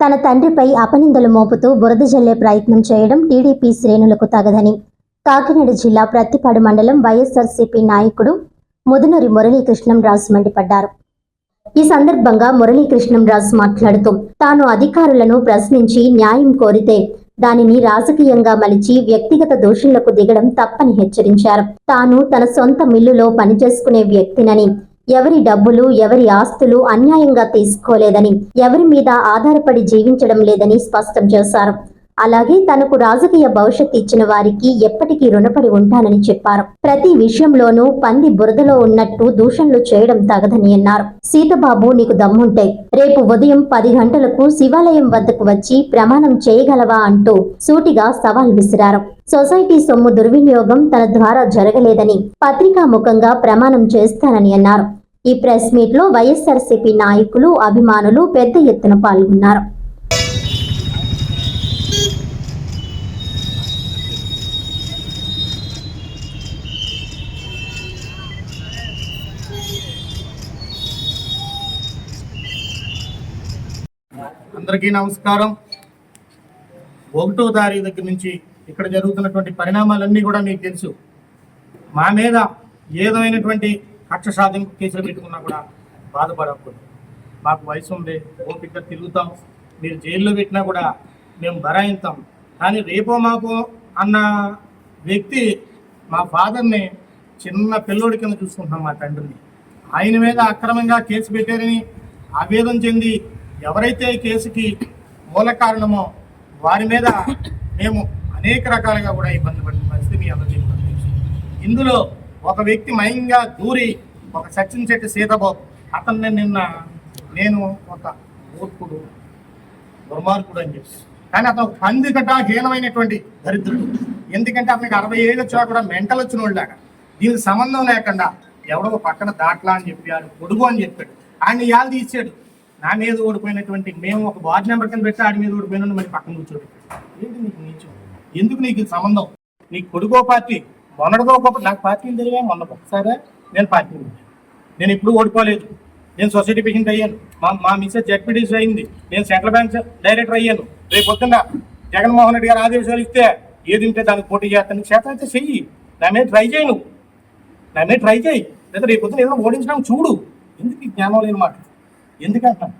తన తండ్రిపై అపనిందలు మోపుతూ బురద జల్లే ప్రయత్నం చేయడం టీడీపీ శ్రేణులకు తగదని. కాకినాడ జిల్లా ప్రత్తిపాడు మండలం వైఎస్ఆర్సీపీ నాయకుడు ముదునూరి మురళీకృష్ణంరాజు మండిపడ్డారు. ఈ సందర్భంగా మురళీకృష్ణంరాజు మాట్లాడుతూ తాను అధికారులను ప్రశ్నించి న్యాయం కోరితే దానిని రాజకీయంగా మలిచి వ్యక్తిగత దోషులకు దిగడం తప్పని హెచ్చరించారు. తాను తన సొంత మిల్లులో పనిచేసుకునే వ్యక్తినని ఎవరి డబ్బులు ఎవరి ఆస్తులు అన్యాయంగా తీసుకోలేదని ఎవరి మీద ఆధారపడి జీవించడం లేదని స్పష్టం చేశారు. అలాగే తనకు రాజకీయ భవిష్యత్ ఇచ్చిన వారికి ఎప్పటికీ రుణపడి ఉంటానని చెప్పారు. ప్రతి విషయంలోనూ పంది బురదలో ఉన్నట్టు దూషణలు చేయడం తగదని అన్నారు. సీతబాబు నీకు దమ్ముంటే రేపు ఉదయం పది గంటలకు శివాలయం వద్దకు వచ్చి ప్రమాణం చేయగలవా అంటూ సూటిగా సవాల్ విసిరారు. సొసైటీ సొమ్ము దుర్వినియోగం తన ద్వారా జరగలేదని పత్రికా ముఖంగా ప్రమాణం చేస్తానని అన్నారు. ఈ ప్రెస్ మీట్లో వైఎస్ఆర్సీపీ నాయకులు అభిమానులు పెద్ద ఎత్తున పాల్గొన్నారు. అందరికీ నమస్కారం. ఒకటో తారీఖు దగ్గర నుంచి ఇక్కడ జరుగుతున్నటువంటి పరిణామాలన్నీ కూడా మీకు తెలుసు. మా మీద ఏదైనటువంటి కక్ష సాధింపు కేసులు పెట్టుకున్నా కూడా బాధపడకూడదు. మాకు వయసు ఉంది ఓపిక తిరుగుతాం మీరు జైల్లో పెట్టినా కూడా మేము బరాయిస్తాం కానీ రేపో మాకు అన్న వ్యక్తి మా ఫాదర్ని చిన్న పిల్లోడి కింద చూసుకుంటున్నాం మా తండ్రిని. ఆయన మీద అక్రమంగా కేసు పెట్టారని ఆవేదన చెంది ఎవరైతే కేసుకి మూల కారణమో వారి మీద మేము అనేక రకాలుగా కూడా ఇబ్బంది పడిన పరిస్థితి మీ అందరికీ ఇందులో ఒక వ్యక్తి మయంగా దూరి ఒక సచిన్ శెట్టి సీతబాబు అతన్ని నిన్న నేను ఒక మూర్ఖుడు దుర్మార్గుడు అని చెప్పి. కానీ అతను పందికట హీనమైనటువంటి దరిద్రుడు. ఎందుకంటే అతనికి అరవై ఏళ్ళు వచ్చినా కూడా మెంటల్ వచ్చిన వాళ్ళు దీనికి సంబంధం లేకుండా ఎవడో పక్కన దాట్లా అని చెప్పాడు పొడుగు అని చెప్పాడు. ఆయన ఇవాళ తీసాడు నా మీద ఓడిపోయినటువంటి మేము ఒక వార్డు నెంబర్ కింద పెట్టి ఆడి మీద ఓడిపోయిన మరి పక్కన కూర్చోబెట్టాడు ఏంటి నీకు నీచం? ఎందుకు నీకు సంబంధం? నీకు కొడుకో పార్టీ మొన్నటిదో ఒక నాకు పార్టీని తెలివే మొన్న ఒకసారి నేను పార్టీ నేను ఇప్పుడు ఓడిపోలేదు. నేను సొసైటీ పేషెంట్ అయ్యాను. మా మా మిస్సెస్ జడ్పీటీసీ అయింది. నేను సెంట్రల్ బ్యాంక్ డైరెక్టర్ అయ్యాను. రేపు పొద్దున్న జగన్మోహన్ రెడ్డి గారు ఆదేశాలు ఇస్తే ఏది ఉంటే దానికి పోటీ చేస్తాను. చేత అయితే చెయ్యి. నా మీద ట్రై చేయను. నా మీద ట్రై చేయి. లేదా రేపు పొద్దున ఏదైనా ఓడించడానికి చూడు. ఎందుకు జ్ఞానం లేని మాట ఎందుకంటాను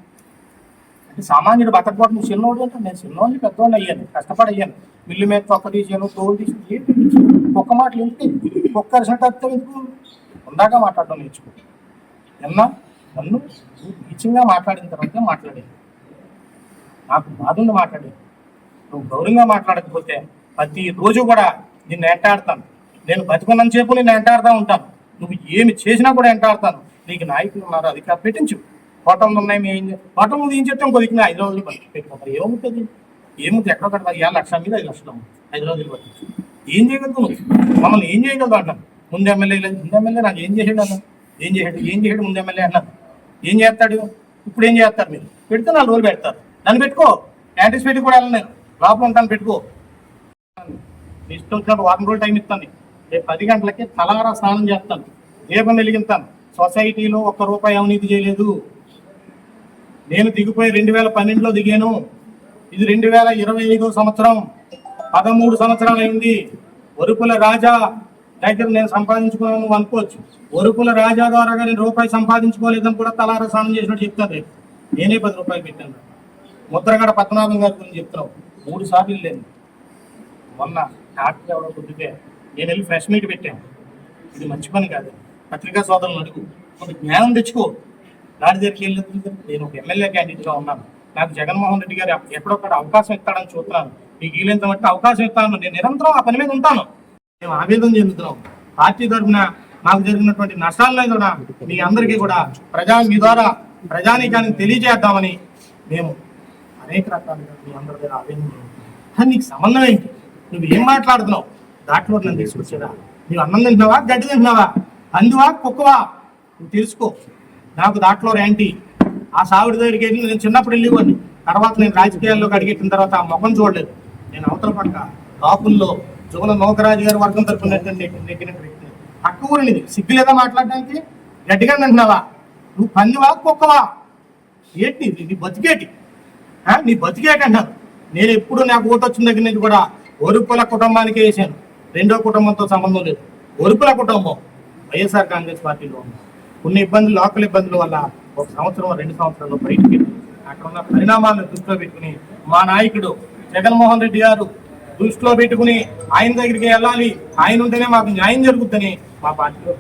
అంటే సామాన్యుడు బతకపోవడం నువ్వు చిన్నోడు అంటే నేను చిన్నోడిని పెద్దోడిని అయ్యాను కష్టపడి అయ్యాను మిల్లు మీద తొక్క తీసాను తోలు తీసి ఏంటి ఒక్క మాటలు ఎందుకు ఒక్క అరిసినట్టు వస్తే ఎందుకు? ఉందాక మాట్లాడడం నేర్చుకో. ఎన్నా నన్ను నీచంగా మాట్లాడిన తర్వాత మాట్లాడేది నాకు బాధ ఉంది మాట్లాడేది నువ్వు గౌరవంగా మాట్లాడకపోతే ప్రతి రోజు కూడా నిన్ను ఎంటాడతాను. నేను బతుకున్నంతసేపు నేను నిన్ను ఎంటాడుతూ ఉంటాను. నువ్వు ఏమి చేసినా కూడా ఎంటాడతాను. నీకు నాయకులు ఉన్నారు అది పెట్టించు. హోటళ్ళు ఉన్నాయి మేము ఏం హోటల్ నువ్వు ఐదు రోజులు పట్టి పెట్టుకుంటారు ఏముంటుంది? ఏముంది? ఎక్కడ కడతా ఏ లక్ష మీద ఐదు లక్షలు ఐదు రోజులు పట్టించు ఏం చేయగలదు మమ్మల్ని ఏం చేయగలదు అంటాను ముందు ఎమ్మెల్యే లేదు ముందు ఎమ్మెల్యే నాకు ఏం చేసాడు అన్న ఏం చేసాడు ఏం చేసాడు ముందు ఎమ్మెల్యే అన్నారు ఏం చేస్తాడు? ఇప్పుడు ఏం చేస్తారు మీరు? పెడితే నాలుగు రోజులు పెడతారు. నన్ను పెట్టుకో. యాంటిసిపేట్ కూడా వెళ్ళను నేను. లోపల ఉంటాను పెట్టుకో. ఇష్టం వచ్చినప్పుడు వారం రోజులు టైం ఇస్తాను. రేపు పది గంటలకి తలారా స్నానం చేస్తాను. దీపం వెలిగిస్తాను సొసైటీలో ఒక్క రూపాయి అవినీతి చేయలేదు. నేను దిగిపోయి రెండు వేల పన్నెండులో దిగాను. ఇది రెండు వేల ఇరవై ఐదో సంవత్సరం. పదమూడు సంవత్సరాలు అయింది. ఒరుపుల రాజా దగ్గర నేను సంపాదించుకున్నాను అనుకోవచ్చు. ఒరుపుల రాజా ద్వారా నేను రూపాయి సంపాదించుకోలేదని కూడా తలారా స్నానం చేసినట్టు చెప్తాను రేపు. నేనే పది రూపాయలు పెట్టాను ముద్రగడ పద్మనాభం గారి గురించి చెప్తున్నావు. మూడు సార్లు లేదు మొన్న డాక్టర్ ఎవరో కొద్దిగా నేను వెళ్ళి ఫ్రెష్ మీట్ పెట్టాను. ఇది మంచి పని కాదు. పత్రికా సోదరులు అడుగు. కొంత జ్ఞానం తెచ్చుకో. దాని దగ్గరికి వెళ్ళి నేను ఒక ఎమ్మెల్యే క్యాండిడేట్గా ఉన్నాను. నాకు జగన్మోహన్ రెడ్డి గారు ఎప్పుడొక్కడ అవకాశం ఇస్తాడని చూస్తున్నాను. మీకు వీలైనంత మట్టి అవకాశం ఇస్తాను నేను నిరంతరం ఆ పని మీద ఉంటాను. మేము ఆవేదన చెందుతున్నాం. పార్టీ తరఫున మాకు జరిగినటువంటి నష్టాలను కూడా మీ అందరికీ కూడా ప్రజా మీ ద్వారా ప్రజానీకానికి తెలియజేద్దామని మేము అనేక రకాలుగా మీ అందరి దగ్గర ఆవేదన చెందుతున్నాం. కానీ నీకు సంబంధం ఏంటి? నువ్వు ఏం మాట్లాడుతున్నావు? దాంట్లో నన్ను తీసుకొచ్చేదా నువ్వు అన్నం తింటున్నావా? గడ్డి తింటున్నావా? అందువా కుక్కవా? నువ్వు తెలుసుకో. నాకు దాంట్లో ర్యాంటీ ఆ సావిడి దగ్గరికి వెళ్ళి నేను చిన్నప్పుడు వెళ్ళేవాడిని. తర్వాత నేను రాజకీయాల్లోకి అడిగెట్టిన తర్వాత ఆ ముఖం చూడలేదు. నేను అవతల పక్క కాపుల్లో జుగల నోకరాజు గారి వర్గం తరపున నెగ్గిన వ్యక్తి. పక్క ఊరినిది. సిగ్గు లేదా మాట్లాడడానికి? గట్టిగా అంటున్నావా? నువ్వు పందివా కుక్కవా? ఏంటి నీ బతికేటి? నీ బతికేటి అన్నారు నేను ఎప్పుడు నాకు ఓటు వచ్చిన దగ్గర నుంచి కూడా ఒరుపుల కుటుంబానికి వేసాను. రెండో కుటుంబంతో సంబంధం లేదు. ఒరుపుల కుటుంబం వైఎస్ఆర్ కాంగ్రెస్ పార్టీలో ఉంది. కొన్ని ఇబ్బందులు లోకల్ ఇబ్బందుల వల్ల ఒక సంవత్సరం రెండు సంవత్సరాలు బయటికి అక్కడ ఉన్న పరిణామాలను దృష్టిలో పెట్టుకుని మా నాయకుడు జగన్మోహన్ రెడ్డి గారు దృష్టిలో పెట్టుకుని ఆయన దగ్గరికి వెళ్ళాలి. ఆయన ఉంటేనే మాకు న్యాయం జరుగుతుందని మా పార్టీలో